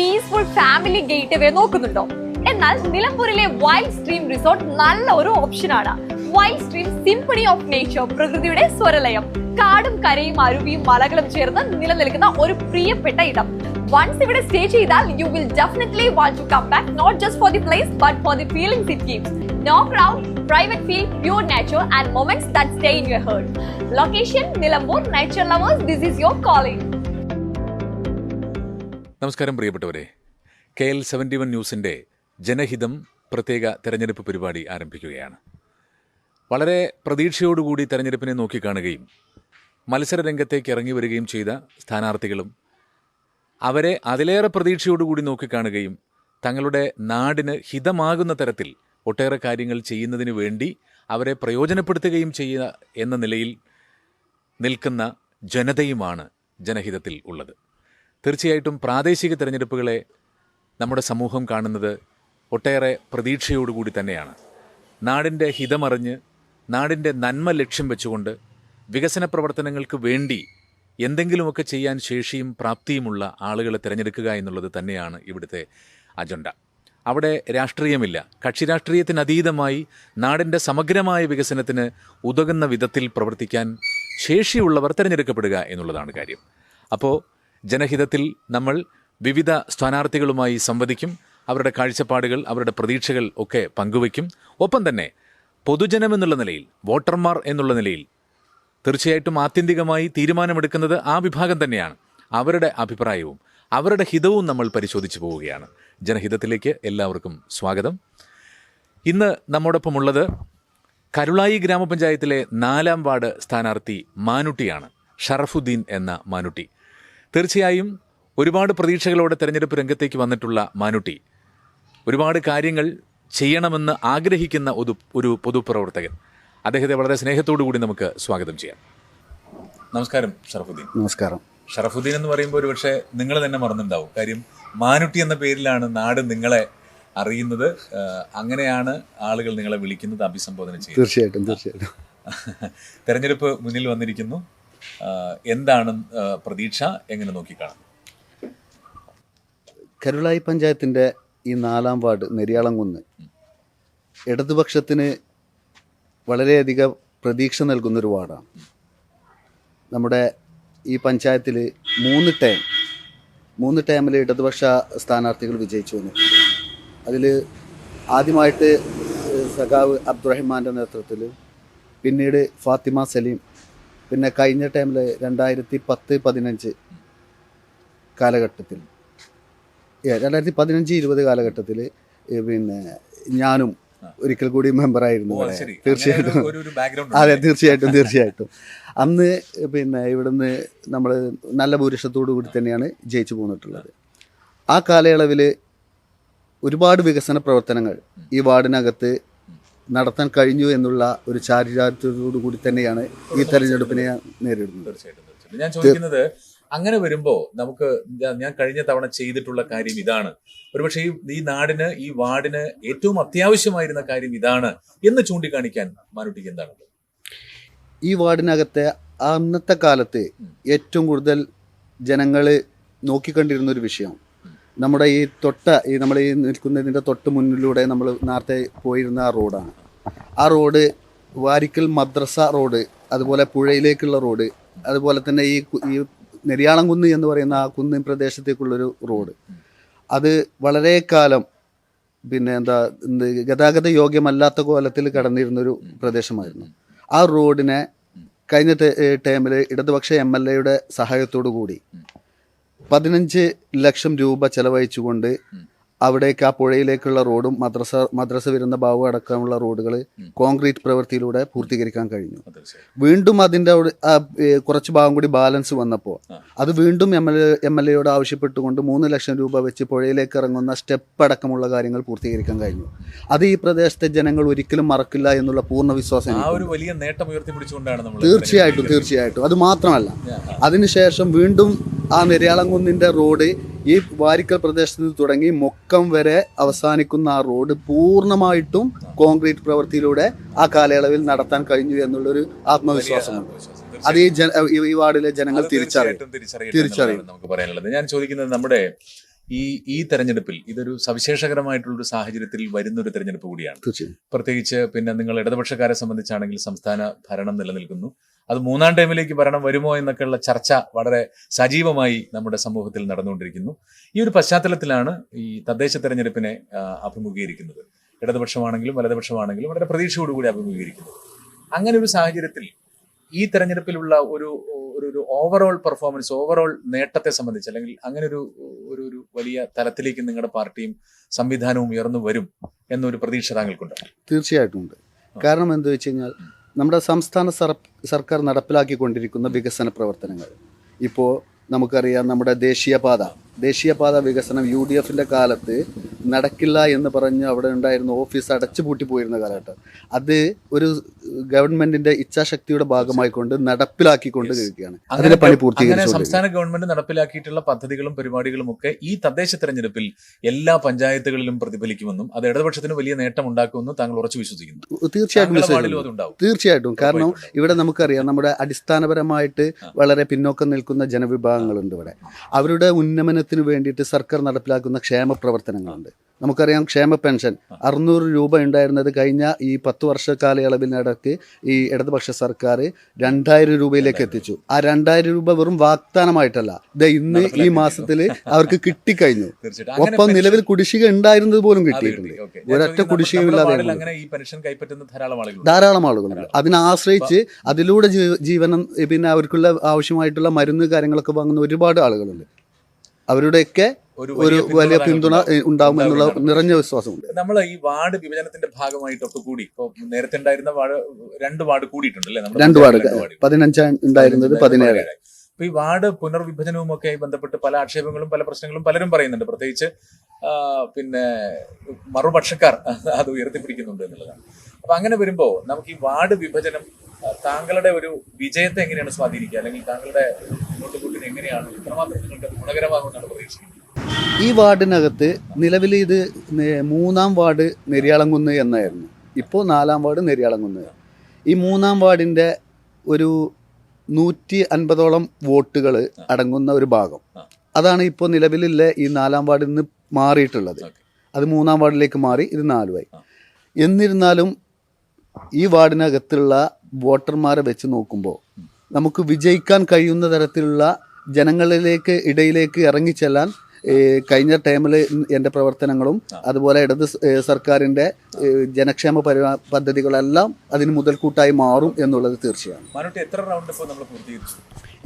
Peaceful family gate വേ നോക്കുന്നുണ്ടോ? എന്നാൽ നിലമ്പൂരിലെ വൈൽഡ് സ്ട്രീം റിസോർട്ട് നല്ല ഒരു ഓപ്ഷനാണ് wild stream symphony of nature പ്രകൃതിയുടെ സ്വരലയം. കാടും കരയും അരുവിയും മലകളും ചേർന്ന് നിലനിൽക്കുന്ന ഒരു പ്രിയപ്പെട്ട ഇടം. വൺസ് ഇവിടെ സ്റ്റേ ചെയ്താൽ you will definitely want to come back not just for the place but for the feelings it gives no crowd private feel pure nature, and moments that stay in your heart. Location Nilambur nature lovers this is your calling. നമസ്കാരം പ്രിയപ്പെട്ടവരെ. K L seventy one ന്യൂസിന്റെ ജനഹിതം പ്രത്യേക തെരഞ്ഞെടുപ്പ് പരിപാടി ആരംഭിക്കുകയാണ്. വളരെ പ്രതീക്ഷയോടുകൂടി തെരഞ്ഞെടുപ്പിനെ നോക്കിക്കാണുകയും മത്സര രംഗത്തേക്ക് ഇറങ്ങി വരികയും ചെയ്ത സ്ഥാനാർത്ഥികളും അവരെ അതിലേറെ പ്രതീക്ഷയോടുകൂടി നോക്കിക്കാണുകയും തങ്ങളുടെ നാടിന് ഹിതമാകുന്ന തരത്തിൽ ഒട്ടേറെ കാര്യങ്ങൾ ചെയ്യുന്നതിന് വേണ്ടി അവരെ പ്രയോജനപ്പെടുത്തുകയും ചെയ്യുക എന്ന നിലയിൽ നിൽക്കുന്ന ജനതയുമാണ് ജനഹിതത്തിൽ ഉള്ളത്. തീർച്ചയായിട്ടും പ്രാദേശിക തിരഞ്ഞെടുപ്പുകളെ നമ്മുടെ സമൂഹം കാണുന്നത് ഒട്ടേറെ പ്രതീക്ഷയോടുകൂടി തന്നെയാണ്. നാടിന്റെ ഹിതമറിഞ്ഞ് നാടിന്റെ നന്മ ലക്ഷ്യം വെച്ചുകൊണ്ട് വികസന പ്രവർത്തനങ്ങൾക്ക് വേണ്ടി എന്തെങ്കിലുമൊക്കെ ചെയ്യാൻ ശേഷിയും പ്രാപ്തിയുമുള്ള ആളുകളെ തിരഞ്ഞെടുക്കുക എന്നുള്ളത് തന്നെയാണ് ഇവിടുത്തെ അജണ്ട. അവിടെ രാഷ്ട്രീയമില്ല. കക്ഷി രാഷ്ട്രീയത്തിനതീതമായി നാടിന്റെ സമഗ്രമായ വികസനത്തിന് ഉതകുന്ന വിധത്തിൽ പ്രവർത്തിക്കാൻ ശേഷിയുള്ളവർ തിരഞ്ഞെടുക്കപ്പെടുക എന്നുള്ളതാണ് കാര്യം. അപ്പോൾ ജനഹിതത്തിൽ നമ്മൾ വിവിധ സ്ഥാനാർത്ഥികളുമായി സംവദിക്കും അവരുടെ കാഴ്ചപ്പാടുകൾ അവരുടെ പ്രതീക്ഷകൾ ഒക്കെ പങ്കുവയ്ക്കും. ഒപ്പം തന്നെ പൊതുജനം എന്നുള്ള നിലയിൽ വോട്ടർമാർ എന്നുള്ള നിലയിൽ തീർച്ചയായിട്ടും ആത്യന്തികമായി തീരുമാനമെടുക്കുന്നത് ആ വിഭാഗം തന്നെയാണ്. അവരുടെ അഭിപ്രായവും അവരുടെ ഹിതവും നമ്മൾ പരിശോധിച്ചു പോവുകയാണ്. ജനഹിതത്തിലേക്ക് എല്ലാവർക്കും സ്വാഗതം. ഇന്ന് നമ്മോടൊപ്പമുള്ളത് കരുളായി ഗ്രാമപഞ്ചായത്തിലെ നാലാം വാർഡ് സ്ഥാനാർത്ഥി മാനുട്ടിയാണ്. ഷറഫുദ്ദീൻ എന്ന മാനുട്ടി. തീർച്ചയായും ഒരുപാട് പ്രതീക്ഷകളോടെ തെരഞ്ഞെടുപ്പ് രംഗത്തേക്ക് വന്നിട്ടുള്ള മാനുട്ടി. ഒരുപാട് കാര്യങ്ങൾ ചെയ്യണമെന്ന് ആഗ്രഹിക്കുന്ന ഒരു ഒരു പൊതുപ്രവർത്തകൻ. അദ്ദേഹത്തെ വളരെ സ്നേഹത്തോടു കൂടി നമുക്ക് സ്വാഗതം ചെയ്യാം. നമസ്കാരം ഷറഫുദ്ദീൻ. നമസ്കാരം. ഷറഫുദ്ദീൻ എന്ന് പറയുമ്പോൾ ഒരു പക്ഷേ നിങ്ങൾ തന്നെ മറന്നിട്ടുണ്ടാവും കാര്യം മാനുട്ടി എന്ന പേരിലാണ് നാട് നിങ്ങളെ അറിയുന്നത്. അങ്ങനെയാണ് ആളുകൾ നിങ്ങളെ വിളിക്കുന്നത് അഭിസംബോധന ചെയ്യുന്നത്. തീർച്ചയായിട്ടും തീർച്ചയായിട്ടും. തെരഞ്ഞെടുപ്പ് മുന്നിൽ വന്നിരിക്കുന്നു. എന്താണ് പ്രതീക്ഷ? എങ്ങനെ നോക്കിക്കാണാം? കരുളായി പഞ്ചായത്തിന്റെ ഈ നാലാം വാർഡ് നെരിയാളംകുന്ന് ഇടതുപക്ഷത്തിന് വളരെയധികം പ്രതീക്ഷ നൽകുന്നൊരു വാർഡാണ്. നമ്മുടെ ഈ പഞ്ചായത്തിൽ മൂന്ന് ടൈം മൂന്ന് ടൈമിൽ ഇടതുപക്ഷ സ്ഥാനാർത്ഥികൾ വിജയിച്ചു വന്നു അതിൽ ആദ്യമായിട്ട് സഖാവ് അബ്ദുറഹിമാന്റെ നേതൃത്വത്തിൽ പിന്നീട് ഫാത്തിമ സലീം പിന്നെ കഴിഞ്ഞ ടൈമിൽ രണ്ടായിരത്തി പത്ത് പതിനഞ്ച് കാലഘട്ടത്തിൽ. രണ്ടായിരത്തി പതിനഞ്ച് ഇരുപത് കാലഘട്ടത്തിൽ പിന്നെ ഞാനും ഒരിക്കൽ കൂടി മെമ്പറായിരുന്നു. തീർച്ചയായിട്ടും. അതെ തീർച്ചയായിട്ടും തീർച്ചയായിട്ടും. അന്ന് പിന്നെ ഇവിടുന്ന് നമ്മൾ നല്ല ഭൂരിഷത്തോടു കൂടി തന്നെയാണ് ജയിച്ചു പോന്നിട്ടുള്ളത്. ആ കാലയളവിൽ ഒരുപാട് വികസന പ്രവർത്തനങ്ങൾ ഈ വാർഡിനകത്ത് നടത്താൻ കഴിഞ്ഞു എന്നുള്ള ഒരു ചാരിതാർത്ഥ്യത്തോടു കൂടി തന്നെയാണ് ഈ തെരഞ്ഞെടുപ്പിനെ ഞാൻ നേരിടുന്നത്. തീർച്ചയായിട്ടും തീർച്ചയായിട്ടും. ഞാൻ ചോദിക്കുന്നത് അങ്ങനെ വരുമ്പോ നമുക്ക് ഞാൻ- കഴിഞ്ഞ തവണ ചെയ്തിട്ടുള്ള കാര്യം ഇതാണ്. ഒരുപക്ഷെ ഈ ഈ നാടിന് ഈ വാർഡിന് ഏറ്റവും അത്യാവശ്യമായിരുന്ന കാര്യം ഇതാണ് എന്ന് ചൂണ്ടിക്കാണിക്കാൻ മാനുട്ടിക്ക് എന്താണ്? ഈ വാർഡിനകത്തെ അന്നത്തെ കാലത്ത് ഏറ്റവും കൂടുതൽ ജനങ്ങൾ നോക്കിക്കണ്ടിരുന്ന ഒരു വിഷയം. നമ്മുടെ ഈ തൊട്ട ഈ നമ്മൾ ഈ നിൽക്കുന്നതിന്റെ തൊട്ട് മുന്നിലൂടെ നമ്മൾ നേരത്തെ പോയിരുന്ന ആ റോഡാണ്. ആ റോഡ് വാരിക്കൽ മദ്രസ റോഡ് അതുപോലെ പുഴയിലേക്കുള്ള റോഡ് അതുപോലെ തന്നെ ഈ ഈ നെരിയാളംകുന്ന് എന്ന് പറയുന്ന ആ കുന്നിൻ പ്രദേശത്തേക്കുള്ളൊരു റോഡ്. അത് വളരെ കാലം പിന്നെ എന്താ ഗതാഗത യോഗ്യമല്ലാത്ത കോലത്തിൽ കടന്നിരുന്നൊരു പ്രദേശമായിരുന്നു. ആ റോഡിനെ കഴിഞ്ഞ ടൈമിൽ ഇടതുപക്ഷ എം എൽ എയുടെ സഹായത്തോടു കൂടി പതിനഞ്ച് ലക്ഷം രൂപ ചെലവഴിച്ചുകൊണ്ട് അവിടേക്ക് ആ പുഴയിലേക്കുള്ള റോഡും മദ്രസ മദ്രസ വരുന്ന ഭാഗം അടക്കമുള്ള റോഡുകൾ കോൺക്രീറ്റ് പ്രവൃത്തിയിലൂടെ പൂർത്തീകരിക്കാൻ കഴിഞ്ഞു. വീണ്ടും അതിന്റെ കുറച്ച് ഭാഗം കൂടി ബാലൻസ് വന്നപ്പോൾ അത് വീണ്ടും എം എൽ എ എൽ എയോട് ആവശ്യപ്പെട്ടുകൊണ്ട് മൂന്ന് ലക്ഷം രൂപ വെച്ച് പുഴയിലേക്ക് ഇറങ്ങുന്ന സ്റ്റെപ്പ് അടക്കമുള്ള കാര്യങ്ങൾ പൂർത്തീകരിക്കാൻ കഴിഞ്ഞു. അത് ഈ പ്രദേശത്തെ ജനങ്ങൾ ഒരിക്കലും മറക്കില്ല എന്നുള്ള പൂർണ വിശ്വാസം തീർച്ചയായിട്ടും തീർച്ചയായിട്ടും. അത് മാത്രമല്ല അതിനുശേഷം വീണ്ടും ആ നെരിയാളംകുന്നിന്റെ റോഡ് ഈ വാരിക്കൽ പ്രദേശത്ത് നിന്ന് തുടങ്ങി മൊക്കം വരെ അവസാനിക്കുന്ന ആ റോഡ് പൂർണമായിട്ടും കോൺക്രീറ്റ് പ്രവൃത്തിയിലൂടെ ആ കാലയളവിൽ നടത്താൻ കഴിഞ്ഞു എന്നുള്ളൊരു ആത്മവിശ്വാസമുണ്ട്. അത് ഈ ജന ഈ- വാർഡിലെ ജനങ്ങൾ തിരിച്ചറിയും. തിരിച്ചറിയും. നമുക്ക് പറയാനുള്ളത്. ഞാൻ ചോദിക്കുന്നത് നമ്മുടെ ഈ ഈ തെരഞ്ഞെടുപ്പിൽ ഇതൊരു സവിശേഷകരമായിട്ടുള്ള ഒരു സാഹചര്യത്തിൽ വരുന്ന ഒരു തെരഞ്ഞെടുപ്പ് കൂടിയാണ്. പ്രത്യേകിച്ച് പിന്നെ നിങ്ങൾ ഇടതുപക്ഷക്കാരെ സംബന്ധിച്ചാണെങ്കിൽ സംസ്ഥാന ഭരണം നിലനിൽക്കുന്നു. അത് മൂന്നാം ടൈമിലേക്ക് ഭരണം വരുമോ എന്നൊക്കെയുള്ള ചർച്ച വളരെ സജീവമായി നമ്മുടെ സമൂഹത്തിൽ നടന്നുകൊണ്ടിരിക്കുന്നു. ഈ ഒരു പശ്ചാത്തലത്തിലാണ് ഈ തദ്ദേശ തെരഞ്ഞെടുപ്പിനെ അഭിമുഖീകരിക്കുന്നത്. ഇടതുപക്ഷമാണെങ്കിലും വലതുപക്ഷമാണെങ്കിലും വളരെ പ്രതീക്ഷയോടുകൂടി അഭിമുഖീകരിക്കുന്നത്. അങ്ങനെ ഒരു സാഹചര്യത്തിൽ ഈ തെരഞ്ഞെടുപ്പിലുള്ള ഒരു ഒരു ഒരു ഓവറോൾ പെർഫോമൻസ് ഓവറോൾ നേട്ടത്തെ സംബന്ധിച്ച് അല്ലെങ്കിൽ അങ്ങനെ ഒരു ഒരു ഒരു വലിയ തലത്തിലേക്ക് നിങ്ങളുടെ പാർട്ടിയും സംവിധാനവും ഉയർന്നു വരും എന്നൊരു പ്രതീക്ഷ താങ്കൾക്കുണ്ട്? തീർച്ചയായിട്ടും ഉണ്ട്. കാരണം എന്താ വെച്ച് കഴിഞ്ഞാൽ നമ്മുടെ സംസ്ഥാന സർ- സർക്കാർ നടപ്പിലാക്കിക്കൊണ്ടിരിക്കുന്ന വികസന പ്രവർത്തനങ്ങൾ. ഇപ്പോൾ നമുക്കറിയാം നമ്മുടെ ദേശീയപാത. ദേശീയപാത വികസനം യു ഡി എഫിന്റെ കാലത്ത് നടക്കില്ല എന്ന് പറഞ്ഞ് അവിടെ ഉണ്ടായിരുന്ന ഓഫീസ് അടച്ചു പൂട്ടി പോയിരുന്ന കാലഘട്ടം. അത് ഒരു ഗവൺമെന്റിന്റെ ഇച്ഛാശക്തിയുടെ ഭാഗമായിക്കൊണ്ട് നടപ്പിലാക്കിക്കൊണ്ട് ഇരിക്കുകയാണ്. അതിന്റെ പണി പൂർത്തീകരിച്ചു സംസ്ഥാന ഗവൺമെന്റ് നടപ്പിലാക്കിയിട്ടുള്ള പദ്ധതികളും പരിപാടികളും ഒക്കെ ഈ തദ്ദേശ തെരഞ്ഞെടുപ്പിൽ എല്ലാ പഞ്ചായത്തുകളിലും പ്രതിഫലിക്കുമെന്നും അത് ഇടതുപക്ഷത്തിന് വലിയ നേട്ടം ഉണ്ടാക്കുമെന്നും താങ്കൾ ഉറച്ചു വിശ്വസിക്കുന്നു. തീർച്ചയായിട്ടും തീർച്ചയായിട്ടും. കാരണം ഇവിടെ നമുക്കറിയാം നമ്മുടെ അടിസ്ഥാനപരമായിട്ട് വളരെ പിന്നോക്കം നിൽക്കുന്ന ജനവിഭാഗങ്ങളുണ്ട് ഇവിടെ. അവരുടെ ഉന്നമനത്തിന് വേണ്ടിയിട്ട് സർക്കാർ നടപ്പിലാക്കുന്ന ക്ഷേമ പ്രവർത്തനങ്ങളുണ്ട്. നമുക്കറിയാം ക്ഷേമ പെൻഷൻ. അറുന്നൂറ് രൂപ ഉണ്ടായിരുന്നത് കഴിഞ്ഞ ഈ പത്ത് വർഷ കാലയളവിനിടയ്ക്ക് ഈ ഇടതുപക്ഷ സർക്കാർ രണ്ടായിരം രൂപയിലേക്ക് എത്തിച്ചു. ആ രണ്ടായിരം രൂപ വെറും വാഗ്ദാനമായിട്ടല്ല. ഇത് ഇന്ന് ഈ മാസത്തിൽ അവർക്ക് കിട്ടിക്കഴിഞ്ഞു. ഒപ്പം നിലവിൽ കുടിശ്ശിക ഉണ്ടായിരുന്നത് പോലും കിട്ടിയിട്ടുണ്ട്. ഒരൊറ്റ കൈപ്പറ്റുന്ന ധാരാളം ആളുകളുണ്ട്. അതിനെ ആശ്രയിച്ച് അതിലൂടെ ജീവനം പിന്നെ അവർക്കുള്ള ആവശ്യമായിട്ടുള്ള മരുന്ന് കാര്യങ്ങളൊക്കെ വാങ്ങുന്ന ഒരുപാട് ആളുകളുണ്ട്. അവരുടെയൊക്കെ ഒരു വലിയ പിന്തുണ ഉണ്ടാവും എന്നുള്ള നിറഞ്ഞ വിശ്വാസമുണ്ട്. നമ്മൾ ഈ വാർഡ് വിഭജനത്തിന്റെ ഭാഗമായിട്ടൊക്കെ കൂടി ഇപ്പൊ നേരത്തെ ഉണ്ടായിരുന്ന വാർഡ് രണ്ട് വാർഡ് കൂടിയിട്ടുണ്ട് അല്ലേ രണ്ട് വാർഡ് പതിനഞ്ചാം. പതിനഞ്ചാണ് ഉണ്ടായിരുന്നത് പതിനേഴ്. അപ്പൊ ഈ വാർഡ് പുനർവിഭജനവും ഒക്കെ ആയി ബന്ധപ്പെട്ട് പല ആക്ഷേപങ്ങളും പല പ്രശ്നങ്ങളും പലരും പറയുന്നുണ്ട്. പ്രത്യേകിച്ച് പിന്നെ മറുപക്ഷക്കാർ അത് ഉയർത്തിപ്പിടിക്കുന്നുണ്ട് എന്നുള്ളതാണ്. അപ്പൊ അങ്ങനെ വരുമ്പോ നമുക്ക് ഈ വാർഡ് വിഭജനം താങ്കളുടെ ഒരു വിജയത്തെ എങ്ങനെയാണ് സ്വാധീനിക്കുക? അല്ലെങ്കിൽ താങ്കളുടെ മുന്നോട്ട് കൂട്ടിന് എങ്ങനെയാണ്? ഇത്രമാത്രം നിങ്ങൾക്ക് ഗുണകരമാകുമെന്നാണ് പ്രതീക്ഷിക്കുന്നത്. ഈ വാർഡിനകത്ത് നിലവിൽ ഇത് മൂന്നാം വാർഡ് നെരിയാളംകുന്ന് എന്നായിരുന്നു. ഇപ്പോൾ നാലാം വാർഡ് നെരിയാളംകുന്ന്. ഈ മൂന്നാം വാർഡിന്റെ ഒരു നൂറ്റി അൻപതോളം വോട്ടുകൾ അടങ്ങുന്ന ഒരു ഭാഗം. അതാണ് ഇപ്പോൾ നിലവിലുള്ള ഈ നാലാം വാർഡിൽ നിന്ന് മാറിയിട്ടുള്ളത്. അത് മൂന്നാം വാർഡിലേക്ക് മാറി ഇത് നാലുമായി എന്നിരുന്നാലും ഈ വാർഡിനകത്തുള്ള വോട്ടർമാരെ വെച്ച് നോക്കുമ്പോൾ നമുക്ക് വിജയിക്കാൻ കഴിയുന്ന തരത്തിലുള്ള ജനങ്ങളിലേക്ക് ഇടയിലേക്ക് ഇറങ്ങിച്ചെല്ലാൻ കഴിഞ്ഞ ടൈമിൽ എന്റെ പ്രവർത്തനങ്ങളും അതുപോലെ ഇടത് സർക്കാരിന്റെ ജനക്ഷേമ പരിപാ പദ്ധതികളെല്ലാം അതിന് മുതൽക്കൂട്ടായി മാറും എന്നുള്ളത് തീർച്ചയാണ്. എത്ര റൗണ്ട് ഇപ്പോൾ നമ്മൾ പൂർത്തീകരിച്ചു?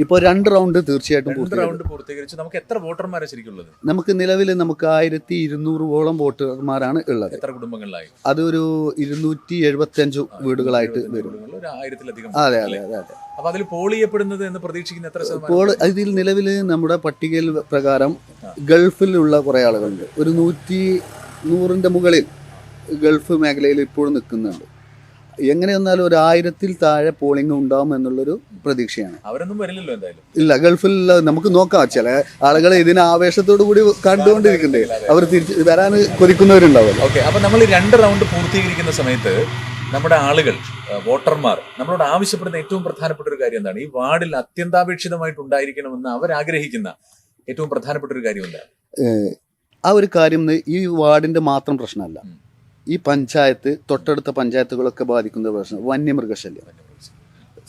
ഇപ്പോൾ രണ്ട് റൗണ്ട് തീർച്ചയായിട്ടും റൗണ്ട് പൂർത്തീകരിച്ചു. നമുക്ക് എത്ര വോട്ടർമാരെ ശരിക്കുള്ളത്? നമുക്ക് നിലവിൽ നമുക്ക് ആയിരത്തി ഇരുന്നൂറോളം വോട്ടർമാരാണ് ഉള്ളത്. എത്ര കുടുംബങ്ങളിലായി? അതൊരു ഇരുന്നൂറ്റി എഴുപത്തി അഞ്ച് വീടുകളായിട്ട് വരും. അതെ അതെ അതെ അതെ. അപ്പൊ അതിൽ പോൾ ചെയ്യപ്പെടുന്നത് എന്ന് പ്രതീക്ഷിക്കുന്ന എത്ര പോൾ ഇതിൽ നിലവിൽ നമ്മുടെ പട്ടികയിൽ പ്രകാരം ഗൾഫിലുള്ള കുറെ ആളുകളുണ്ട്. ഒരു നൂറ്റി നൂറിന്റെ മുകളിൽ ഗൾഫ് മേഖലയിൽ ഇപ്പോഴും നിൽക്കുന്നുണ്ട്. എങ്ങനെ വന്നാലും ഒരു ആയിരത്തിൽ താഴെ പോളിംഗ് ഉണ്ടാവും എന്നുള്ളൊരു പ്രതീക്ഷയാണ്. അവരൊന്നും വരില്ലല്ലോ എന്തായാലും. ഇല്ല ഗൾഫിൽ നമുക്ക് നോക്കാം. ചില ആളുകൾ ഇതിന് ആവേശത്തോടു കൂടി കണ്ടുകൊണ്ടിരിക്കുന്നുണ്ട്. അവർ തിരിച്ച് വരാൻ കൊതിക്കുന്നവരുണ്ടാവും ഓക്കെ അപ്പൊ നമ്മൾ രണ്ട് റൗണ്ട് പൂർത്തീകരിക്കുന്ന സമയത്ത് നമ്മുടെ ആളുകൾ വോട്ടർമാർ നമ്മളോട് ആവശ്യപ്പെടുന്ന ഏറ്റവും പ്രധാനപ്പെട്ട ഒരു കാര്യം എന്താണ്? ഈ വാർഡിൽ അത്യന്താപേക്ഷിതമായിട്ട് ഉണ്ടായിരിക്കണമെന്ന് അവർ ആഗ്രഹിക്കുന്ന ഏറ്റവും പ്രധാനപ്പെട്ട ഒരു കാര്യം എന്താണ്? ആ ഒരു കാര്യം ഈ വാർഡിന്റെ മാത്രം പ്രശ്നമല്ല. ഈ പഞ്ചായത്ത് തൊട്ടടുത്ത പഞ്ചായത്തുകളൊക്കെ ബാധിക്കുന്ന പ്രശ്നം വന്യമൃഗശല്യം.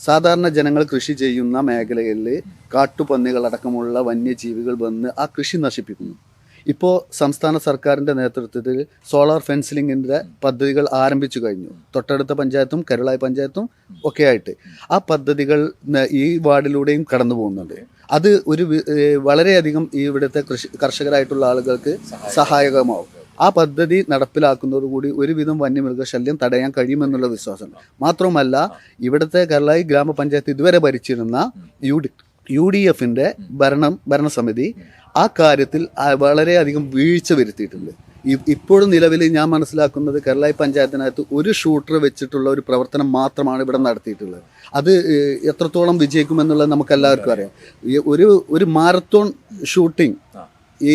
സാധാരണ ജനങ്ങൾ കൃഷി ചെയ്യുന്ന മേഖലകളിൽ കാട്ടുപന്നികളടക്കമുള്ള വന്യജീവികൾ വന്ന് ആ കൃഷി നശിപ്പിക്കുന്നു. ഇപ്പോൾ സംസ്ഥാന സർക്കാരിന്റെ നേതൃത്വത്തിൽ സോളാർ ഫെൻസിലിങ്ങിന്റെ പദ്ധതികൾ ആരംഭിച്ചു കഴിഞ്ഞു. തൊട്ടടുത്ത പഞ്ചായത്തും കരുളായി പഞ്ചായത്തും ഒക്കെ ആയിട്ട്. ആ പദ്ധതികൾ ഈ വാർഡിലൂടെയും കടന്നു പോകുന്നുണ്ട്. അത് ഒരു വളരെയധികം ഇവിടുത്തെ കൃഷി കർഷകരായിട്ടുള്ള ആളുകൾക്ക് സഹായകമാവും. ആ പദ്ധതി നടപ്പിലാക്കുന്നതോടുകൂടി ഒരുവിധം വന്യമൃഗശല്യം തടയാൻ കഴിയുമെന്നുള്ള വിശ്വാസം. മാത്രമല്ല ഇവിടുത്തെ കരളായി ഗ്രാമപഞ്ചായത്ത് ഇതുവരെ ഭരിച്ചിരുന്ന യു ഡി യു ഡി എഫിന്റെ ഭരണം ഭരണസമിതി ആ കാര്യത്തിൽ വളരെയധികം വീഴ്ച വരുത്തിയിട്ടുണ്ട്. ഇപ്പോഴും നിലവിൽ ഞാൻ മനസ്സിലാക്കുന്നത് കേരളായി പഞ്ചായത്തിനകത്ത് ഒരു ഷൂട്ടർ വെച്ചിട്ടുള്ള ഒരു പ്രവർത്തനം മാത്രമാണ് ഇവിടെ നടത്തിയിട്ടുള്ളത്. അത് എത്രത്തോളം വിജയിക്കുമെന്നുള്ളത് നമുക്ക് എല്ലാവർക്കും അറിയാം ഒരു ഒരു മാരത്തോൺ ഷൂട്ടിംഗ് ഈ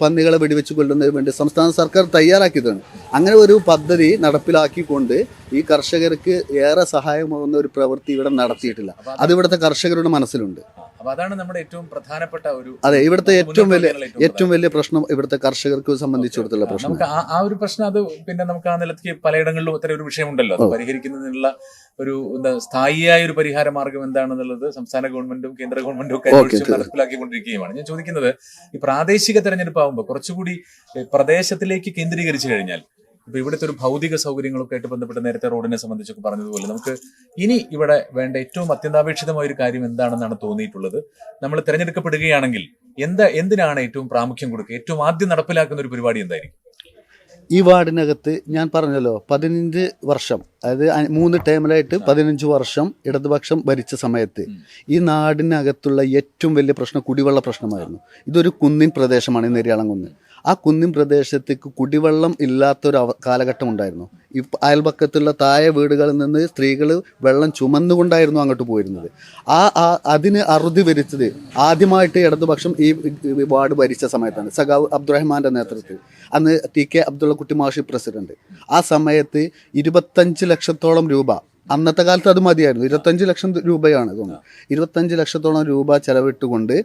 പന്നികളെ വെടിവെച്ച് കൊല്ലുന്നതിന് വേണ്ടി സംസ്ഥാന സർക്കാർ തയ്യാറാക്കിയതാണ്. അങ്ങനെ ഒരു പദ്ധതി നടപ്പിലാക്കിക്കൊണ്ട് ഈ കർഷകർക്ക് ഏറെ സഹായമാകുന്ന ഒരു പ്രവൃത്തി ഇവിടെ നടത്തിയിട്ടില്ല. അത് ഇവിടുത്തെ കർഷകരുടെ മനസ്സിലുണ്ട്. അപ്പൊ അതാണ് നമ്മുടെ ഏറ്റവും പ്രധാനപ്പെട്ട ഒരു അതെ ഇവിടുത്തെ ഏറ്റവും വലിയ ഏറ്റവും വലിയ പ്രശ്നം ഇവിടുത്തെ കർഷകർക്ക് സംബന്ധിച്ചിടത്തുള്ള പ്രശ്നം. നമുക്ക് ആ ഒരു പ്രശ്നം അത് പിന്നെ നമുക്ക് ആ നിലയ്ക്ക് പലയിടങ്ങളിലും അത്ര ഒരു വിഷയമുണ്ടല്ലോ. അത് പരിഹരിക്കുന്നതിനുള്ള ഒരു എന്താ സ്ഥായിയായ ഒരു പരിഹാര മാർഗം എന്താണെന്നുള്ളത് സംസ്ഥാന ഗവൺമെന്റും കേന്ദ്ര ഗവൺമെന്റും ഒക്കെ നടപ്പിലാക്കിക്കൊണ്ടിരിക്കുകയുമാണ്. ഞാൻ ചോദിക്കുന്നത് ഈ പ്രാദേശിക തെരഞ്ഞെടുപ്പ് ആകുമ്പോൾ കുറച്ചുകൂടി പ്രദേശത്തിലേക്ക് കേന്ദ്രീകരിച്ചു കഴിഞ്ഞാൽ ഇപ്പൊ ഇവിടുത്തെ ഒരു ഭൗതിക സൗകര്യങ്ങളൊക്കെ ആയിട്ട് ബന്ധപ്പെട്ട് നേരത്തെ റോഡിനെ സംബന്ധിച്ചൊക്കെ പറഞ്ഞതുപോലെ നമുക്ക് ഇനി ഇവിടെ വേണ്ട ഏറ്റവും അത്യന്താപേക്ഷിതമായ ഒരു കാര്യം എന്താണെന്നാണ് തോന്നിയിട്ടുള്ളത്. നമ്മൾ തിരഞ്ഞെടുക്കപ്പെടുകയാണെങ്കിൽ എന്താ എന്തിനാണ് ഏറ്റവും പ്രാമുഖ്യം കൊടുക്കുക? ഏറ്റവും ആദ്യം നടപ്പിലാക്കുന്ന ഒരു പരിപാടി എന്തായിരിക്കും? ഈ വാർഡിനകത്ത് ഞാൻ പറഞ്ഞല്ലോ പതിനഞ്ച് വർഷം അതായത് മൂന്ന് ടേമിലായിട്ട് പതിനഞ്ച് വർഷം ഇടതുപക്ഷം ഭരിച്ച സമയത്ത് ഈ നാടിനകത്തുള്ള ഏറ്റവും വലിയ പ്രശ്നം കുടിവെള്ള പ്രശ്നമായിരുന്നു. ഇതൊരു കുന്നിൻ പ്രദേശമാണ് ഈ നെരിയാളം കുന്ന്. ആ കുന്നിൻ പ്രദേശത്തേക്ക് കുടിവെള്ളം ഇല്ലാത്തൊരു അവ- കാലഘട്ടം ഉണ്ടായിരുന്നു. ഇപ്പം അയൽപക്കത്തുള്ള താഴെ വീടുകളിൽ നിന്ന് സ്ത്രീകൾ വെള്ളം ചുമന്നുകൊണ്ടായിരുന്നു അങ്ങോട്ട് പോയിരുന്നത്. ആ ആ അതിന് അറുതി വരിച്ചത് ആദ്യമായിട്ട് ഇടതുപക്ഷം ഈ വാർഡ് ഭരിച്ച സമയത്താണ്. സഖാവ് അബ്ദുറഹ്മാന്റെ നേതൃത്വത്തിൽ. അന്ന് ടി കെ അബ്ദുള്ള കുട്ടി മാഷി പ്രസിഡന്റ്. ആ സമയത്ത് ഇരുപത്തഞ്ച് ലക്ഷത്തോളം രൂപ അന്നത്തെ കാലത്ത് അത് മതിയായിരുന്നു. ഇരുപത്തഞ്ച് ലക്ഷം രൂപയാണ് തോന്നുന്നത് ഇരുപത്തഞ്ച് ലക്ഷത്തോളം രൂപ ചെലവിട്ടുകൊണ്ട്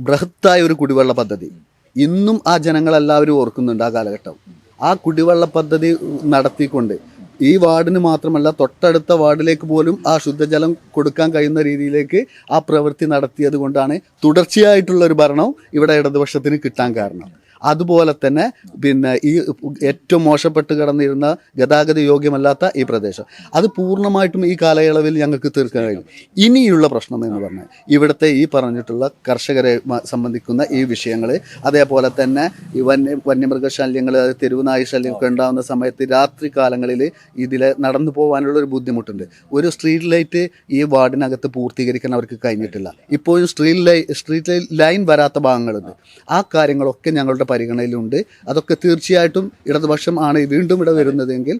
ബൃഹത്തായ ഒരു കുടിവെള്ള പദ്ധതി. ഇന്നും ആ ജനങ്ങളെല്ലാവരും ഓർക്കുന്നുണ്ട് ആ കാലഘട്ടം. ആ കുടിവെള്ള പദ്ധതി നടത്തിക്കൊണ്ട് ഈ വാർഡിന് മാത്രമല്ല തൊട്ടടുത്ത വാർഡിലേക്ക് പോലും ആ ശുദ്ധജലം കൊടുക്കാൻ കഴിയുന്ന രീതിയിലേക്ക് ആ പ്രവൃത്തി നടത്തിയത് കൊണ്ടാണ് തുടർച്ചയായിട്ടുള്ള ഒരു ഭരണം ഇവിടെ ഇടതുപക്ഷത്തിന് കിട്ടാൻ കാരണം. അതുപോലെ തന്നെ പിന്നെ ഈ ഏറ്റവും മോശപ്പെട്ട് കിടന്നിരുന്ന ഗതാഗത യോഗ്യമല്ലാത്ത ഈ പ്രദേശം. അത് പൂർണമായിട്ടും ഈ കാലയളവിൽ ഞങ്ങൾക്ക് തീർക്കാൻ കഴിയും. ഇനിയുള്ള പ്രശ്നം എന്ന് പറഞ്ഞാൽ ഇവിടുത്തെ ഈ പറഞ്ഞിട്ടുള്ള കർഷകരെ സംബന്ധിക്കുന്ന ഈ വിഷയങ്ങൾ അതേപോലെ തന്നെ ഈ വന്യ വന്യമൃഗശല്യങ്ങൾ അതായത് തെരുവുനായി ശല്യമൊക്കെ ഉണ്ടാകുന്ന സമയത്ത് രാത്രി കാലങ്ങളിൽ ഇതിൽ നടന്നു പോകാനുള്ള ഒരു ബുദ്ധിമുട്ടുണ്ട്. ഒരു സ്ട്രീറ്റ് ലൈറ്റ് ഈ വാർഡിനകത്ത് പൂർത്തീകരിക്കാൻ അവർക്ക് കഴിഞ്ഞിട്ടില്ല. ഇപ്പോഴും സ്ട്രീറ്റ് ലൈ സ്ട്രീറ്റ് ലൈൻ വരാത്ത ഭാഗങ്ങളുണ്ട്. ആ കാര്യങ്ങളൊക്കെ ഞങ്ങളുടെ പരിഗണനയിലുണ്ട്. അതൊക്കെ തീർച്ചയായിട്ടും ഇടതുപക്ഷം ആണ് വീണ്ടും ഇവിടെ വരുന്നതെങ്കിൽ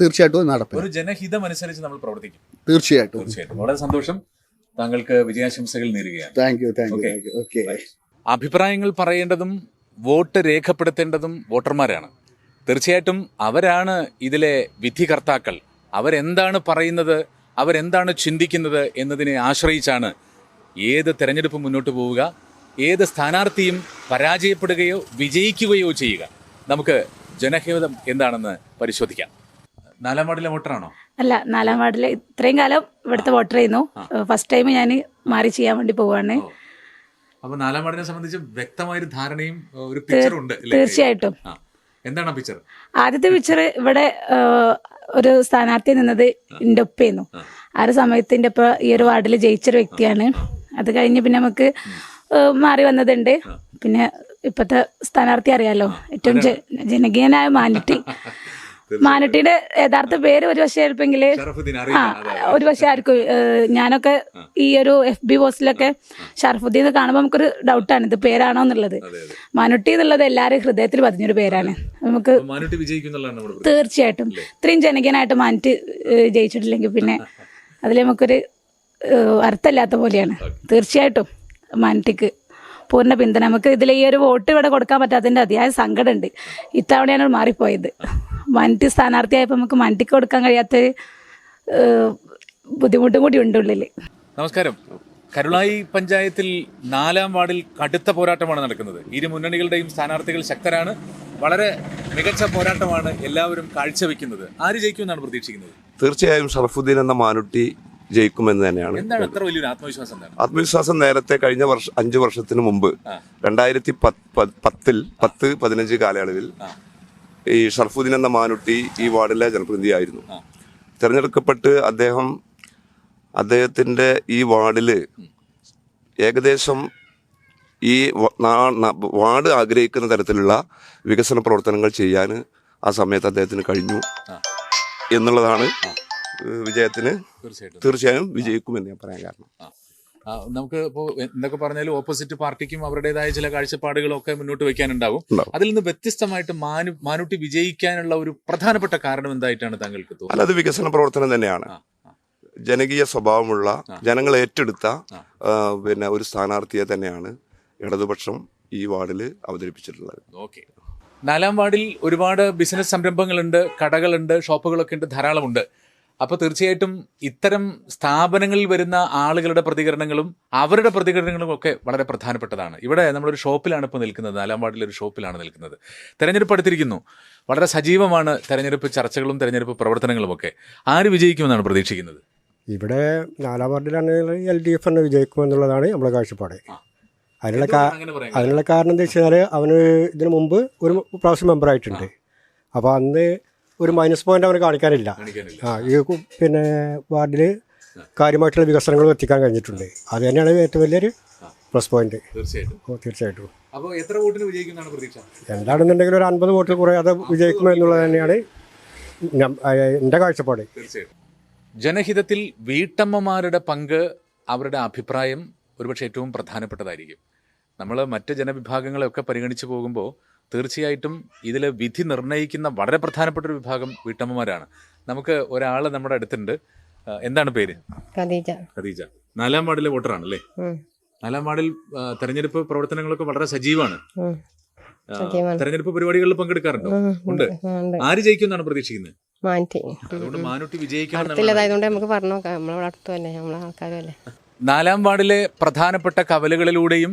തീർച്ചയായിട്ടും നടക്കും നടപ്പിൽ ഒരു ജനഹിതം അനുസരിച്ച് നമ്മൾ പ്രവർത്തിക്കും. തീർച്ചയായിട്ടും. തീർച്ചയായിട്ടും. വളരെ സന്തോഷം. താങ്കൾക്ക് വിജയാശംസകൾ നേരുകയാണ്. Thank you thank you thank you okay അഭിപ്രായങ്ങൾ പറയേണ്ടതും വോട്ട് രേഖപ്പെടുത്തേണ്ടതും വോട്ടർമാരാണ്. തീർച്ചയായിട്ടും അവരാണ് ഇതിലെ വിധികർത്താക്കൾ. അവരെന്താണ് പറയുന്നത് അവരെന്താണ് ചിന്തിക്കുന്നത് എന്നതിനെ ആശ്രയിച്ചാണ് ഏത് തെരഞ്ഞെടുപ്പ് മുന്നോട്ട് പോവുക. ഏത് സ്ഥാനാർത്ഥിയും പരാജയപ്പെടുകയോ വിജയിക്കുകയോ ചെയ്യുക. നമുക്ക് ജനഹിതം എന്താണെന്ന് പരിശോധിക്കാം. നാലാം വാർഡിലെ വോട്ടറാണോ? അല്ല നാലാം വാർഡിലെ ഇത്രയും കാലം ഇവിടുത്തെ വോട്ടർ ചെയ്യുന്നു ഫസ്റ്റ് ടൈം ഞാൻ മാറി ചെയ്യാൻ വേണ്ടി പോവാണ്. അപ്പൊ നാലാം വാർഡിനെ സംബന്ധിച്ച് വ്യക്തമായൊരു ധാരണയും ഒരു പിക്ചറും ഉണ്ട്? തീർച്ചയായിട്ടും. എന്താണ് പിക്ചർ ആദ്യത്തെ പിക്ചർ ഇവിടെ ഒരു സ്ഥാനാർത്ഥി നിന്നത് എന്റെ ഒപ്പയായിരുന്നു ആ. ഒരു സമയത്ത് എന്റെ ഒപ്പം ഈ ഒരു വാർഡിൽ ജയിച്ചൊരു വ്യക്തിയാണ്. അത് കഴിഞ്ഞ് പിന്നെ നമുക്ക് മാറി വന്നതുണ്ട്. പിന്നെ ഇപ്പോഴത്തെ സ്ഥാനാർത്ഥി അറിയാലോ ഏറ്റവും ജനകീയനായ മാനിട്ടി. മാനട്ടിയുടെ യഥാർത്ഥ പേര് ഒരു പക്ഷേ ആയിരിക്കുമെങ്കിൽ ഷറഫുദ്ദീൻ ആ. ഒരു പക്ഷേ ആർക്കും ഞാനൊക്കെ ഈ ഒരു എഫ് ബി പോസ്റ്റിലൊക്കെ ഷർഫുദ്ദീൻ എന്ന് കാണുമ്പോൾ നമുക്കൊരു ഡൗട്ടാണ് ഇത് പേരാണോ എന്നുള്ളത്. മാനുട്ടി എന്നുള്ളത് എല്ലാവരും ഹൃദയത്തിൽ പതിഞ്ഞൊരു പേരാണ്. നമുക്ക്. തീർച്ചയായിട്ടും. ഇത്രയും ജനകീയനായിട്ട് മാനിട്ട് ജയിച്ചിട്ടില്ലെങ്കിൽ പിന്നെ അതിൽ നമുക്കൊരു അർത്ഥമില്ലാത്ത പോലെയാണ്. തീർച്ചയായിട്ടും. മാനിട്ടിക്ക് പൂർണ പിന്തുണ. നമുക്ക് ഇതിൽ ഈ ഒരു വോട്ട് ഇവിടെ കൊടുക്കാൻ പറ്റാത്തതിന്റെ അതിയായ സങ്കടമുണ്ട്. ഇത്തവണയാണ് മാറിപ്പോയത്. മാനിറ്റി സ്ഥാനാർത്ഥിയായപ്പോൾ നമുക്ക് മാനിറ്റിക്ക് കൊടുക്കാൻ കഴിയാത്ത ബുദ്ധിമുട്ടും കൂടി ഉണ്ട് ഉള്ളിൽ നമസ്കാരം. കരുളായി പഞ്ചായത്തിൽ നാലാം വാർഡിൽ കടുത്ത പോരാട്ടമാണ് നടക്കുന്നത്. ഇരു മുന്നണികളുടെയും സ്ഥാനാർത്ഥികൾ ശക്തരാണ്. വളരെ മികച്ച പോരാട്ടമാണ് എല്ലാവരും കാഴ്ചവെക്കുന്നത്. ആര് ജയിക്കുമെന്നാണ് പ്രതീക്ഷിക്കുന്നത്? തീർച്ചയായും ഷറഫുദ്ദീൻ എന്ന മാനുട്ടി ജയിക്കുമെന്ന് തന്നെയാണ് ആത്മവിശ്വാസം നേരത്തെ കഴിഞ്ഞ വർഷ അഞ്ചു വർഷത്തിന് മുമ്പ്. രണ്ടായിരത്തി പത്തിൽ പത്ത് പതിനഞ്ച് കാലയളവിൽ ഈ ഷർഫുദ്ദീൻ എന്ന മാനുട്ടി ഈ വാർഡിലെ ജനപ്രതിനിധിയായിരുന്നു. തിരഞ്ഞെടുക്കപ്പെട്ട് അദ്ദേഹം അദ്ദേഹത്തിന്റെ ഈ വാർഡിൽ ഏകദേശം ഈ വാർഡ് ആഗ്രഹിക്കുന്ന തരത്തിലുള്ള വികസന പ്രവർത്തനങ്ങൾ ചെയ്യാൻ ആ സമയത്ത് അദ്ദേഹത്തിന് കഴിഞ്ഞു എന്നുള്ളതാണ് വിജയത്തിന് തീർച്ചയായിട്ടും. തീർച്ചയായും വിജയിക്കുമെന്ന് ഞാൻ പറയാൻ കാരണം. നമുക്ക് ഇപ്പോൾ എന്തൊക്കെ പറഞ്ഞാലും ഓപ്പോസിറ്റ് പാർട്ടിക്കും അവരുടേതായ ചില കാഴ്ചപ്പാടുകളൊക്കെ മുന്നോട്ട് വെക്കാനുണ്ടാവും. അതിൽ നിന്ന് വ്യത്യസ്തമായിട്ട് മാനു മാനുട്ടി വിജയിക്കാനുള്ള ഒരു പ്രധാനപ്പെട്ട കാരണം എന്തായിട്ടാണ് താങ്കൾക്ക് തോന്നുന്നത്? അല്ലാതെ വികസന പ്രവർത്തനം തന്നെയാണ്. ജനകീയ സ്വഭാവമുള്ള. ജനങ്ങൾ ഏറ്റെടുത്ത പിന്നെ ഒരു സ്ഥാനാർത്ഥിയെ തന്നെയാണ് ഇടതുപക്ഷം ഈ വാർഡിൽ അവതരിപ്പിച്ചിട്ടുള്ളത്. ഓക്കെ. നാലാം വാർഡിൽ ഒരുപാട് ബിസിനസ് സംരംഭങ്ങളുണ്ട് കടകളുണ്ട് ഷോപ്പുകളൊക്കെ ഉണ്ട് ധാരാളമുണ്ട്. അപ്പോൾ തീർച്ചയായിട്ടും ഇത്തരം സ്ഥാപനങ്ങളിൽ വരുന്ന ആളുകളുടെ പ്രതികരണങ്ങളും അവരുടെ പ്രതികരണങ്ങളും ഒക്കെ വളരെ പ്രധാനപ്പെട്ടതാണ്. ഇവിടെ നമ്മളൊരു ഷോപ്പിലാണ് ഇപ്പോൾ നിൽക്കുന്നത്. നാലാം വാർഡിലെ ഒരു ഷോപ്പിലാണ് നിൽക്കുന്നത്. തെരഞ്ഞെടുപ്പ് അടുത്തിരിക്കുന്നു. വളരെ സജീവമാണ് തെരഞ്ഞെടുപ്പ് ചർച്ചകളും തെരഞ്ഞെടുപ്പ് പ്രവർത്തനങ്ങളും ഒക്കെ. ആര് വിജയിക്കുമെന്നാണ് പ്രതീക്ഷിക്കുന്നത്? ഇവിടെ നാലാം വാർഡിലാണെങ്കിൽ എൽ ഡി എഫ് തന്നെ വിജയിക്കുമെന്നുള്ളതാണ് നമ്മുടെ കാഴ്ചപ്പാട്. അതിനുള്ള അതിനുള്ള കാരണം? എന്താ വെച്ചാൽ അവന് ഇതിനു മുമ്പ് ഒരു പ്രാവശ്യം മെമ്പറായിട്ടുണ്ട്. അപ്പോൾ അന്ന് ഒരു മൈനസ് പോയിന്റ് അവന് കാണിക്കാനില്ല. ആ ഈ കു- പിന്നെ വാർഡിൽ കാര്യമായിട്ടുള്ള വികസനങ്ങൾ എത്തിക്കാൻ കഴിഞ്ഞിട്ടുണ്ട്. അത് തന്നെയാണ് ഏറ്റവും വലിയൊരു പ്ലസ് പോയിന്റ് തീർച്ചയായിട്ടും. ഓ, തീർച്ചയായിട്ടും. അപ്പോൾ എത്ര വോട്ടിന് വിജയിക്കുന്നതാണ് പ്രതീക്ഷ? എന്താണെന്നുണ്ടെങ്കിൽ ഒരു അൻപത് വോട്ടിൽ കുറയാതെ വിജയിക്കും എന്നുള്ളത് തന്നെയാണ് എന്റെ ആ, എന്റെ കാഴ്ചപ്പാട്. തീർച്ചയായിട്ടും. ജനഹിതത്തിൽ വീട്ടമ്മമാരുടെ പങ്ക് അവരുടെ അഭിപ്രായം ഒരുപക്ഷെ ഏറ്റവും പ്രധാനപ്പെട്ടതായിരിക്കും. നമ്മൾ മറ്റ് ജനവിഭാഗങ്ങളെയൊക്കെ പരിഗണിച്ച് പോകുമ്പോൾ തീർച്ചയായിട്ടും ഇതിൽ വിധി നിർണയിക്കുന്ന വളരെ പ്രധാനപ്പെട്ട ഒരു വിഭാഗം വീട്ടമ്മമാരാണ്. നമുക്ക് ഒരാൾ നമ്മുടെ അടുത്തുണ്ട്. എന്താണ് പേര്? ഖദീജ. ഖദീജ. നാലാം വാർഡിലെ വോട്ടറാണ് അല്ലേ നാലാം വാർഡിൽ തെരഞ്ഞെടുപ്പ് പ്രവർത്തനങ്ങളൊക്കെ വളരെ സജീവമാണ്. തെരഞ്ഞെടുപ്പ് പരിപാടികളിൽ പങ്കെടുക്കാറുണ്ടോ? ഉണ്ട്. ആര് ജയിക്കുമെന്നാണ് പ്രതീക്ഷിക്കുന്നത്? അതുകൊണ്ട് മാനുട്ടി നമുക്ക് പറഞ്ഞു നോക്കാം. നമ്മളവിടെ അടുത്തുമല്ലേ? നമ്മളെ ആൾക്കാരും അല്ലേ നാലാം വാർഡിലെ പ്രധാനപ്പെട്ട കവലകളിലൂടെയും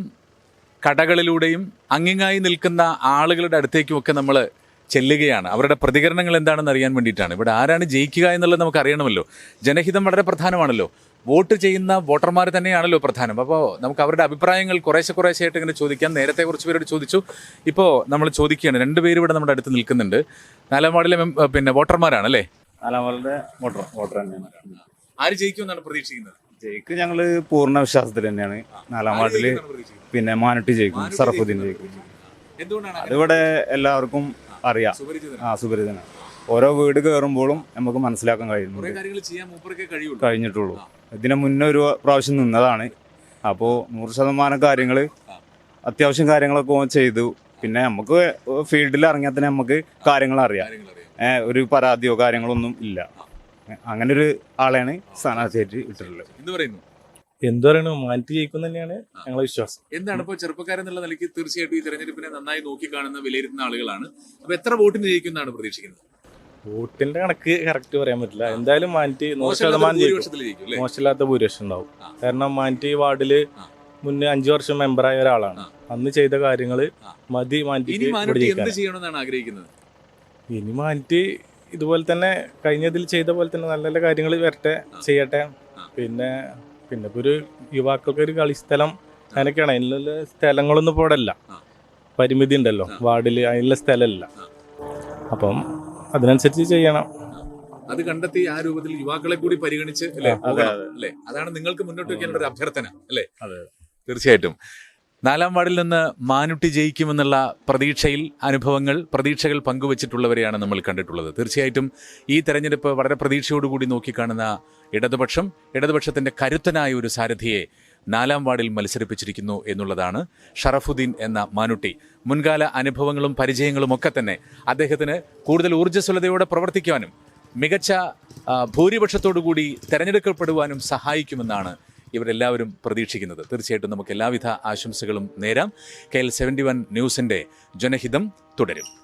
കടകളിലൂടെയും അങ്ങിങ്ങായി നിൽക്കുന്ന ആളുകളുടെ അടുത്തേക്കും ഒക്കെ നമ്മൾ ചെല്ലുകയാണ്. അവരുടെ പ്രതികരണങ്ങൾ എന്താണെന്ന് അറിയാൻ വേണ്ടിയിട്ടാണ്. ഇവിടെ ആരാണ് ജയിക്കുക എന്നുള്ളത് നമുക്ക് അറിയണമല്ലോ. ജനഹിതം വളരെ പ്രധാനമാണല്ലോ. വോട്ട് ചെയ്യുന്ന വോട്ടർമാർ തന്നെയാണല്ലോ പ്രധാനം. അപ്പോൾ നമുക്ക് അവരുടെ അഭിപ്രായങ്ങൾ കുറേശ്ശെ കുറേശ്ശെയായിട്ട് ഇങ്ങനെ ചോദിക്കാം. നേരത്തെ കുറച്ച് പേരോട് ചോദിച്ചു. ഇപ്പോൾ നമ്മൾ ചോദിക്കുകയാണ്. രണ്ടുപേരും പേര് ഇവിടെ നമ്മുടെ അടുത്ത് നിൽക്കുന്നുണ്ട്. നാലാം വാർഡിലെ പിന്നെ വോട്ടർമാരാണല്ലേ നാലാം വാർഡിലെ വോട്ടർ വോട്ടർ തന്നെയാണ്. ആര് ജയിക്കുമെന്നാണ് പ്രതീക്ഷിക്കുന്നത്? ജയിക്ക് ഞങ്ങൾ പൂർണ വിശ്വാസത്തിൽ തന്നെയാണ്. നാലാം വാർഡിൽ പിന്നെ മാനട്ടി ജയിക്കും സറഫുദ്ദീൻ ജയിക്കും. അതിവിടെ എല്ലാവർക്കും അറിയാം. ആ സുപരിചിതനാണ്. ഓരോ വീട് കയറുമ്പോഴും നമുക്ക് മനസ്സിലാക്കാൻ കഴിയുള്ളൂ. കഴിഞ്ഞിട്ടുള്ളൂ. ഇതിന് മുന്നേ ഒരു പ്രാവശ്യം നിന്നതാണ്. അപ്പോൾ നൂറ് ശതമാനം കാര്യങ്ങൾ അത്യാവശ്യം കാര്യങ്ങളൊക്കെ ഓൻ ചെയ്തു. പിന്നെ നമുക്ക് ഫീൽഡിൽ ഇറങ്ങിയാൽ തന്നെ നമുക്ക് കാര്യങ്ങൾ അറിയാം. ഒരു പരാതിയോ കാര്യങ്ങളൊന്നും ഇല്ല. അങ്ങനെ ഒരു ആളെയാണ് സ്ഥാനാർത്ഥിയായിട്ട് ഇട്ടിട്ടുള്ളത് എന്ത് പറയുന്നു? എന്ത് പറയുന്നു? മാറ്റി ജയിക്കും തന്നെയാണ് ഞങ്ങളെ വിശ്വാസം. എന്താണ് ഇപ്പോൾ ചെറുപ്പക്കാരെന്നുള്ള നിലയ്ക്ക് തീർച്ചയായിട്ടും ഈ തെരഞ്ഞെടുപ്പിനെ നന്നായി നോക്കിക്കാണുന്ന വിലയിരുത്തുന്ന ആളുകളാണ്. അപ്പൊ എത്ര വോട്ടിന് ജയിക്കുന്നതാണ് പ്രതീക്ഷിക്കുന്നത്? വോട്ടിന്റെ കണക്ക് കറക്റ്റ് പറയാൻ പറ്റില്ല. എന്തായാലും മാറ്റി നൂറ് ശതമാനം ജയിക്കും. മോശമില്ലാത്ത ഭൂരിപക്ഷം ഉണ്ടാവും. കാരണം മാറ്റി വാർഡിൽ. മുന്നേ അഞ്ചു വർഷം മെമ്പറായ ഒരാളാണ്. അന്ന് ചെയ്ത കാര്യങ്ങൾ ആ. മതി ആഗ്രഹിക്കുന്നത്? ഇനി മാറ്റി ഇതുപോലെ തന്നെ കഴിഞ്ഞതിൽ ചെയ്ത പോലെ തന്നെ നല്ല നല്ല കാര്യങ്ങൾ വരട്ടെ ചെയ്യട്ടെ. പിന്നെ പിന്നെ ഇപ്പൊ ഒരു യുവാക്കൾക്ക് ഒരു കളിസ്ഥലം അങ്ങനെയൊക്കെയാണ്. അതിനുള്ള സ്ഥലങ്ങളൊന്നും ഇപ്പോൾ ഇവിടെ പരിമിതി ഉണ്ടല്ലോ. വാർഡിൽ അതിനുള്ള സ്ഥലമല്ല. അപ്പം അതിനനുസരിച്ച് ചെയ്യണം. അത് കണ്ടെത്തി ആ രൂപത്തിൽ യുവാക്കളെ കൂടി പരിഗണിച്ച് അല്ലേ? അതെ, പോകണം, അല്ലേ? അതാണ് നിങ്ങൾക്ക് മുന്നോട്ട് വെക്കാനുള്ള ഒരു അഭ്യർത്ഥന അല്ലേ? അതെ. തീർച്ചയായിട്ടും. നാലാം വാർഡിൽ നിന്ന് മാനുട്ടി ജയിക്കുമെന്നുള്ള പ്രതീക്ഷയിൽ അനുഭവങ്ങൾ പ്രതീക്ഷകൾ പങ്കുവച്ചിട്ടുള്ളവരെയാണ് നമ്മൾ കണ്ടിട്ടുള്ളത്. തീർച്ചയായിട്ടും ഈ തെരഞ്ഞെടുപ്പ് വളരെ പ്രതീക്ഷയോടുകൂടി നോക്കിക്കാണുന്ന ഇടതുപക്ഷം ഇടതുപക്ഷത്തിന്റെ കരുത്തനായ ഒരു സാരഥിയെ നാലാം വാർഡിൽ മത്സരിപ്പിച്ചിരിക്കുന്നു എന്നുള്ളതാണ് ഷറഫുദ്ദീൻ എന്ന മാനുട്ടി. മുൻകാല അനുഭവങ്ങളും പരിചയങ്ങളും ഒക്കെ തന്നെ അദ്ദേഹത്തിന് കൂടുതൽ ഊർജസ്വലതയോടെ പ്രവർത്തിക്കുവാനും മികച്ച ഭൂരിപക്ഷത്തോടുകൂടി തെരഞ്ഞെടുക്കപ്പെടുവാനും സഹായിക്കുമെന്നാണ് ഇവരെല്ലാവരും പ്രതീക്ഷിക്കുന്നത്. തീർച്ചയായിട്ടും നമുക്ക് എല്ലാവിധ ആശംസകളും നേരാം. കെ എൽ സെവന്റി വൺ ന്യൂസിന്റെ ജനഹിതം തുടരും.